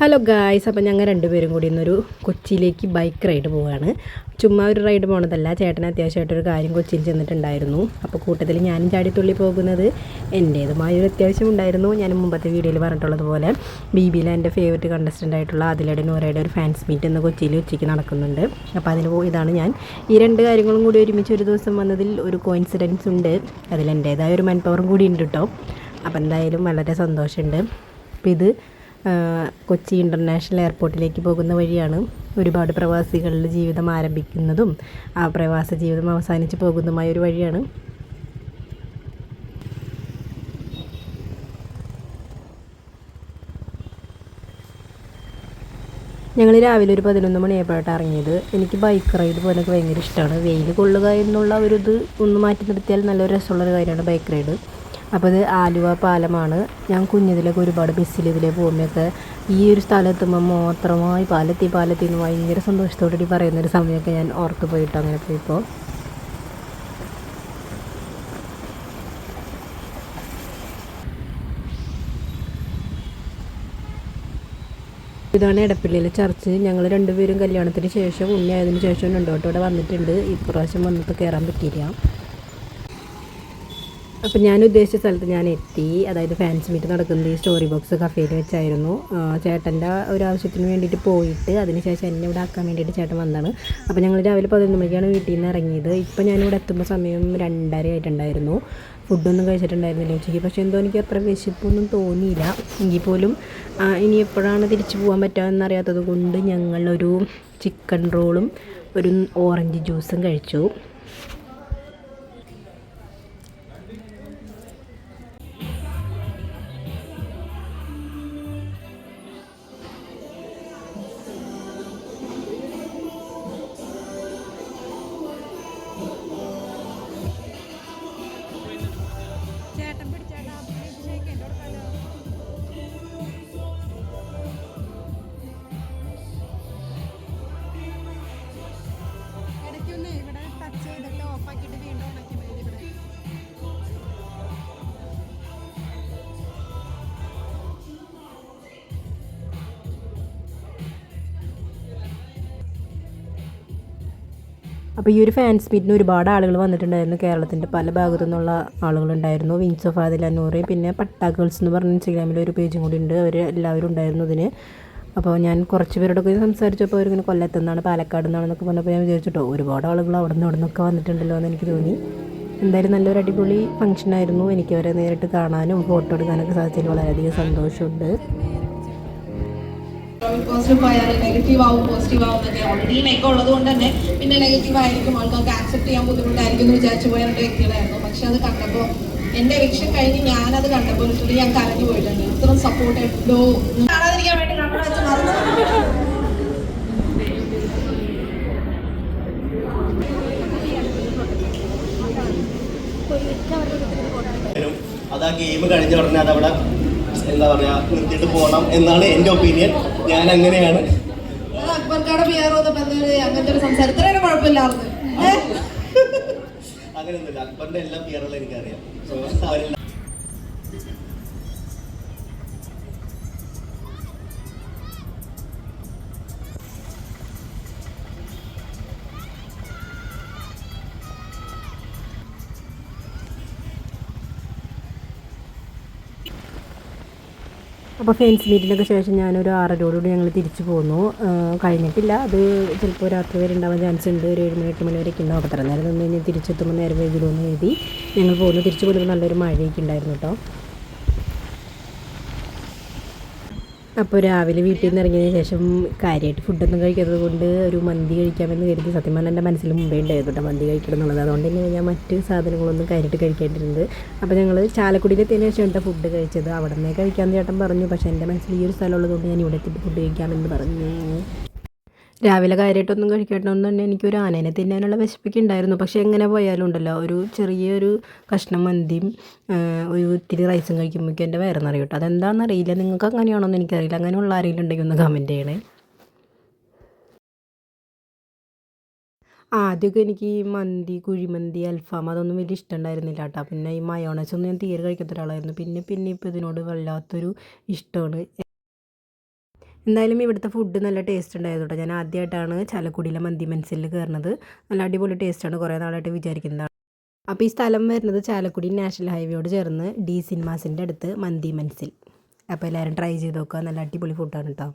Hello guys അപ്പം ഞങ്ങൾ രണ്ടുപേരും കൂടി ഇന്നൊരു കൊച്ചിയിലേക്ക് ബൈക്ക് റൈഡ് പോവുകയാണ് ചുമ്മാ ഒരു റൈഡ് പോണതല്ല. ചേട്ടൻ അത്യാവശ്യമായിട്ടൊരു കാര്യം കൊച്ചിയിൽ ചെന്നിട്ടുണ്ടായിരുന്നു. അപ്പോൾ കൂട്ടത്തിൽ ഞാനും ചാടിത്തുള്ളി പോകുന്നത് എന്റേതുമായ ഒരു അത്യാവശ്യം ഉണ്ടായിരുന്നു. ഞാൻ മുമ്പത്തെ വീഡിയോയിൽ പറഞ്ഞിട്ടുള്ളതുപോലെ ബി ബിയിലെ എന്റെ ഫേവററ്റ് കണ്ടസ്റ്റന്റ് ആയിട്ടുള്ള അതിലടെ നൂറയുടെ ഒരു ഫാൻസ് മീറ്റ് എന്ന് കൊച്ചിയിൽ ഉച്ചയ്ക്ക് നടക്കുന്നുണ്ട്. അപ്പോൾ അതിന് പോയതാണ് ഞാൻ. ഈ രണ്ട് കാര്യങ്ങളും കൂടി ഒരുമിച്ച് ഒരു ദിവസം വന്നതിൽ ഒരു കോയിൻസിഡൻസ് ഉണ്ട്. അതിൽ എന്റേതായ ഒരു മൻപവറും കൂടി ഉണ്ട് കേട്ടോ അപ്പോൾ എന്തായാലും വളരെ സന്തോഷമുണ്ട്. അപ്പോൾ ഇത് കൊച്ചി ഇന്റർനാഷണൽ എയർപോർട്ടിലേക്ക് പോകുന്ന വഴിയാണ് ഒരുപാട് പ്രവാസികളുടെ ജീവിതം ആരംഭിക്കുന്നതും ആ പ്രവാസ ജീവിതം അവസാനിച്ച് പോകുന്നതുമായ ഒരു വഴിയാണ്. ഞങ്ങൾ രാവിലെ ഒരു പതിനൊന്ന് മണിയായപ്പോഴാണ് ഇറങ്ങിയത്. എനിക്ക് ബൈക്ക് റൈഡ് പോകാനൊക്കെ ഭയങ്കര ഇഷ്ടമാണ്. വെയിൽ കൊള്ളുക എന്നുള്ള ഒരു ഇത് ഒന്ന് മാറ്റി നിർത്തിയാൽ നല്ലൊരു രസമുള്ളൊരു കാര്യമാണ് ബൈക്ക് റൈഡ് അപ്പോൾ ഇത് ആലുവ പാലമാണ്. ഞാൻ കുഞ്ഞതിലൊക്കെ ഒരുപാട് ബസ്സിൽ ഇതിലെ പോകുമ്പോഴൊക്കെ ഈ ഒരു സ്ഥലത്തുമ്പോൾ മാത്രമായി പാലത്തി പാലത്തി എന്ന് ഭയങ്കര സന്തോഷത്തോടുകൂടി പറയുന്നൊരു സമയമൊക്കെ ഞാൻ ഓർത്ത് പോയിട്ടോ അങ്ങനെ പോയിപ്പോൾ. ഇതാണ് എടപ്പള്ളിയിലെ ചർച്ച്. ഞങ്ങൾ രണ്ടുപേരും കല്യാണത്തിന് ശേഷം ഉണ്ണിയായതിനു ശേഷം രണ്ടോട്ടോടെ വന്നിട്ടുണ്ട്. ഇപ്രാവശ്യം വന്നിട്ട് കയറാൻ പറ്റിയില്ല. അപ്പം ഞാൻ ഉദ്ദേശിച്ച സ്ഥലത്ത് ഞാൻ എത്തി. അതായത് ഫാൻസ് മീറ്റ് നടക്കുന്നത് ഈ സ്റ്റോറി ബോക്സ് കഫേയിൽ വെച്ചായിരുന്നു. ചേട്ടന്റെ ഒരു ആവശ്യത്തിന് വേണ്ടിയിട്ട് പോയിട്ട് അതിനുശേഷം എന്നെ ഇവിടെ ആക്കാൻ വേണ്ടിയിട്ട് ചേട്ടൻ വന്നതാണ് അപ്പോൾ ഞങ്ങൾ രാവിലെ പതിനൊന്ന് മണിക്കാണ് വീട്ടിൽ നിന്ന് ഇറങ്ങിയത്. ഇപ്പം ഞാനിവിടെ എത്തുമ്പോൾ സമയം രണ്ടര ആയിട്ടുണ്ടായിരുന്നു. ഫുഡൊന്നും കഴിച്ചിട്ടുണ്ടായിരുന്നില്ല ഉച്ചയ്ക്ക്. പക്ഷേ എന്തോ എനിക്ക് അത്ര വിശപ്പൊന്നും തോന്നിയില്ല. എങ്കിൽ പോലും ഇനി എപ്പോഴാണ് തിരിച്ചു പോകാൻ പറ്റുക കൊണ്ട് ഞങ്ങളൊരു ചിക്കൻ റോളും ഒരു ഓറഞ്ച് ജ്യൂസും കഴിച്ചു. വീണ്ടും ഇവിടെ അപ്പോൾ ഈ ഒരു ഫാൻസ് മീറ്റിന് ഒരുപാട് ആളുകൾ വന്നിട്ടുണ്ടായിരുന്നു. കേരളത്തിന്റെ പല ഭാഗത്തു നിന്നുള്ള ആളുകളുണ്ടായിരുന്നു. വിങ്സ് ഓഫ് ആദിൽ അന്നൂറ് പിന്നെ പട്ടാ ഗേൾസ് എന്ന് പറഞ്ഞ ഇൻസ്റ്റഗ്രാമിൽ ഒരു പേജും കൂടി ഉണ്ട്. അവർ എല്ലാവരും ഉണ്ടായിരുന്നു ഇതിന്. അപ്പോൾ ഞാൻ കുറച്ച് പേരോടൊക്കെ സംസാരിച്ചപ്പോൾ അവരിങ്ങനെ കൊല്ലത്തുനിന്നാണ് പാലക്കാട് നിന്നാണെന്നൊക്കെ പറഞ്ഞപ്പോൾ ഞാൻ വിചാരിച്ചിട്ടോ ഒരുപാട് ആളുകൾ അവിടെ നിന്ന് അവിടെ നിന്നൊക്കെ വന്നിട്ടുണ്ടല്ലോ എന്ന് എനിക്ക് തോന്നി. എന്തായാലും നല്ലൊരു അടിപൊളി ഫംഗ്ഷനായിരുന്നു എനിക്ക് അവരെ നേരിട്ട് കാണാനും ഫോട്ടോ എടുക്കാനൊക്കെ സാധിച്ചതിൽ വളരെയധികം സന്തോഷമുണ്ട്. ഉള്ളത് കൊണ്ട് തന്നെ പിന്നെ ചെയ്യാൻ എന്ന് വിചാരിച്ചു പോയ പക്ഷെ അത് കണ്ടപ്പോൾ എന്റെ കഴിഞ്ഞ് ഞാനത് കണ്ടപ്പോൾ ഞാൻ കരഞ്ഞു പോയിട്ടുണ്ട്. ഇത്രയും സപ്പോർട്ട് എല്ലോ അത് ആ ഗെയിം കഴിഞ്ഞ ഉടനെ അതവിടെ എന്താ പറയാ നിർത്തിയിട്ട് പോകണം എന്നാണ് എന്റെ ഒപ്പീനിയൻ ഞാൻ അങ്ങനെയാണ്. അങ്ങനെയൊന്നുമില്ല. അക്ബറിന്റെ എല്ലാ പിയറുകളും എനിക്കറിയാം. സോ അവരെല്ലാം അപ്പോൾ ഫ്രണ്ട്സ് മീറ്റിനൊക്കെ ശേഷം ഞാനൊരു ആറരയോടുകൂടി ഞങ്ങൾ തിരിച്ചു പോന്നു. കഴിഞ്ഞിട്ടില്ല. അത് ചിലപ്പോൾ രാത്രി വരെ ഉണ്ടാവാൻ ചാൻസ് ഉണ്ട്. ഒരു ഏഴ് മണി എട്ട് മണി വരെയൊക്കെ ഉണ്ടാവും. അപ്പോൾ അത്ര നേരം നിന്ന് കഴിഞ്ഞാൽ തിരിച്ചെത്തുമ്പോൾ നേരം വൈകിടുമെന്ന് എഴുതി ഞങ്ങൾ പോകുന്നു. തിരിച്ചു പോകുമ്പോൾ നല്ലൊരു മഴയൊക്കെ ഉണ്ടായിരുന്നു കേട്ടോ അപ്പോൾ രാവിലെ വീട്ടിൽ നിന്ന് ഇറങ്ങിയതിന് ശേഷം കാര്യമായിട്ട് ഫുഡൊന്നും കഴിക്കാത്തത് കൊണ്ട് ഒരു മന്തി കഴിക്കാമെന്ന് കരുതി. സത്യം പറഞ്ഞാൽ എന്റെ മനസ്സിൽ മുമ്പേ ഉണ്ടായിരുന്നു കേട്ടോ മന്തി കഴിക്കണം എന്നുള്ളത്. അതുകൊണ്ട് തന്നെ ഞാൻ മറ്റ് സാധനങ്ങളൊന്നും കാര്യമായിട്ട് കഴിക്കേണ്ടിരുന്നത്. അപ്പോൾ ഞങ്ങൾ ചാലക്കുടിയിലെത്തിയതിന് ശേഷം കേട്ടോ ഫുഡ് കഴിച്ചത്. അവിടെ നിന്നേ കഴിക്കാമെന്ന് ചേട്ടൻ പറഞ്ഞു. പക്ഷേ എന്റെ മനസ്സിൽ ഈ ഒരു സ്ഥലം ഉള്ളതുകൊണ്ട് ഞാൻ ഇവിടെ എത്തിയിട്ട് ഫുഡ് കഴിക്കാമെന്ന് പറഞ്ഞു. രാവിലെ കാര്യമായിട്ടൊന്നും കഴിക്കാട്ടൊന്നും എനിക്കൊരു ആനേനെ തിന്നാനുള്ള വിശപ്പൊക്കെ ഉണ്ടായിരുന്നു. പക്ഷേ എങ്ങനെ പോയാലും ഉണ്ടല്ലോ ഒരു ചെറിയൊരു കഷ്ണം മന്തിയും ഒരു ഇത്തിരി റൈസും കഴിക്കുമ്പോഴേക്കും എന്റെ വയറ് നിറയും കേട്ടോ. അതെന്താണെന്ന് അറിയില്ല. നിങ്ങൾക്ക് അങ്ങനെയാണോ എന്ന് എനിക്കറിയില്ല. അങ്ങനെയുള്ള ആരെങ്കിലും ഉണ്ടെങ്കിൽ ഒന്ന് കമന്റ് ചെയ്യണേ. ആദ്യമൊക്കെ എനിക്ക് ഈ മന്തി കുഴിമന്തി അൽഫാം അതൊന്നും വലിയ ഇഷ്ടമുണ്ടായിരുന്നില്ല കേട്ടോ. പിന്നെ ഈ മയോണസ് ഒന്നും ഞാൻ തീരെ കഴിക്കാത്ത ഒരാളായിരുന്നു പിന്നെ പിന്നെ ഇപ്പോൾ ഇതിനോട് വല്ലാത്തൊരു ഇഷ്ടമാണ്. എന്തായാലും ഇവിടുത്തെ ഫുഡ് നല്ല ടേസ്റ്റ് ഉണ്ടായിരുന്നു കേട്ടോ ഞാൻ ആദ്യമായിട്ടാണ് ചാലക്കുടിയിലെ മന്തി മനസ്സിൽ കയറുന്നത് നല്ല അടിപൊളി ടേസ്റ്റാണ് കുറേ നാളായിട്ട് വിചാരിക്കുന്നതാണ്. അപ്പോൾ ഈ സ്ഥലം വരുന്നത് ചാലക്കുടി നാഷണൽ ഹൈവേയോട് ചേർന്ന് ഡി സിനിമാസിന്റെ അടുത്ത് മന്തി മനസ്സിൽ. അപ്പോൾ എല്ലാവരും ട്രൈ ചെയ്ത് നോക്കുക. നല്ല അടിപൊളി ഫുഡാണ് കേട്ടോ